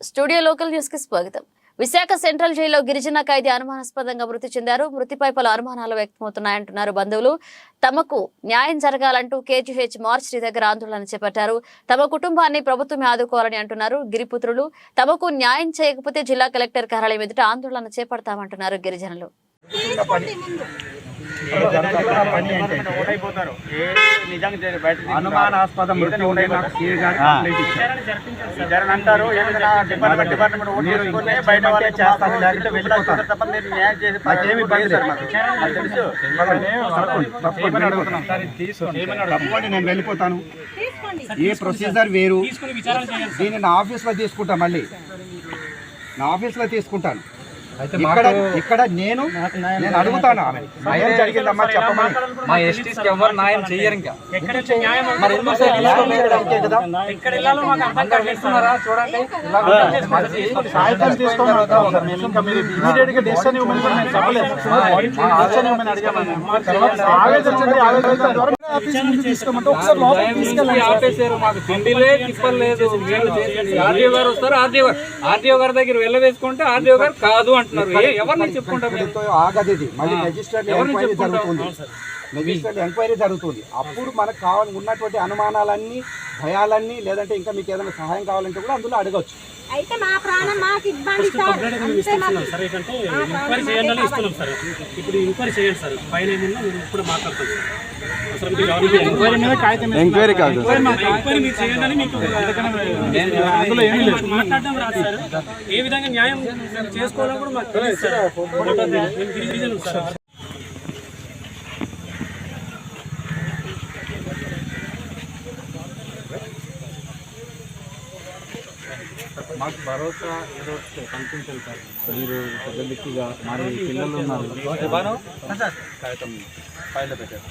Studio local న్యూస్కి స్వాగతం. Visakha central జైల్లో గిరిజన ఖైదీ అనుమానాస్పదంగా మృతి చెందారు. మృతిపై పలు అనుమానాలు వ్యక్తమవుతున్నాయంటున్నారు బంధువులు. తమకు న్యాయం జరగాలంటూ కేజీహెచ్ మార్చి దగ్గర ఆందోళన చేపట్టారు. తమ కుటుంబాన్ని ప్రభుత్వమే ఆదుకోవాలని అంటున్నారు గిరిపుత్రులు. తమకు న్యాయం చేయకపోతే జిల్లా కలెక్టర్ కార్యాలయం ఎదుట ఆందోళన చేపడతామంటున్నారు గిరిజనులు. ఓటైపోతారు ఏ నిజంగా జరి- బయట అనుమానాస్పద అంటారు డిపార్ట్మెంట్ డిపార్ట్మెంట్ లేకపోతే. తప్ప మీరు న్యాయం చేసి ఇబ్బంది. మాకు. తెలుసు. తప్పకుండా నేను వెళ్ళిపోతాను. ఏ ప్రొసీజర్ వేరు? దీన్ని నా ఆఫీస్లో తీసుకుంటా మళ్ళీ. నా ఆఫీస్లో తీసుకుంటాను. ఇక్కడ ఇక్కడ నేను నేను అడుగుతాను ఆమె ఏం జరిగిందమ్మా చెప్పమని మా ఎస్టీస్కి ఎవరు న్యాయం చెయ్యరు ఇంకా మరి ఎందుకు సార్ న్యాయం చేయడానికే కదా అందరు వెళ్తున్నారా చూడండి సాయంత్రం ఇంకా మీరు ఇమీడియట్గా డెసిషన్ ఇవ్వమని కూడా చెప్పలేదు డెసిషన్ ఇవ్వమని అడిగామని ఆవేదన వచ్చింది ఆవేదన ద్వారా ఉదయం నుంచి ఆపేశారు. మాకు తిండిలే తిప్పలేదు ఆర్డీఓ గారు వస్తారు ఆర్డీఓ ఆర్డీఓ గారి దగ్గర వెళ్ళవేసుకుంటే ఆర్డీఓ గారు కాదు అంటున్నారు. ఎవరిని చెప్పుకుంటారు మీరు? ఇక్కడితో ఆగదు ఇది మళ్ళీ మెజిస్ట్రేట్ ఎంక్వైరీ జరుగుతుంది. మెజిస్ట్రేట్ ఎంక్వైరీ జరుగుతుంది. అప్పుడు మనకు కావాలి ఉన్నటువంటి అనుమానాలన్నీ భయాలన్నీ లేదంటే ఇంకా మీకు ఏదైనా సహాయం కావాలంటే కూడా అందులో అడగచ్చు. అయితే మా ప్రాణం మాకు ఇబ్బంది సార్. ఏంటంటే ఎంక్వైరీ ఇస్తున్నాం సార్. ఇప్పుడు ఎంక్వైరీ చేయండి సార్. పైన ఇప్పుడు మాట్లాడతాం సార్. ఎంక్వైరీ కాదు. మాట్లాడడం రాదు సార్. ఏ విధంగా న్యాయం చేసుకోవాలో కూడా మాకు తెలియదు సార్ మేము గిరిజనులు సార్ మాకు భరోసా ఒకటి కల్పించాలి సార్. మీరు పెద్ద దిక్కుగా మరి పిల్లలు ఉన్నారు. కాగితం ఫైల్లో పెట్టారు.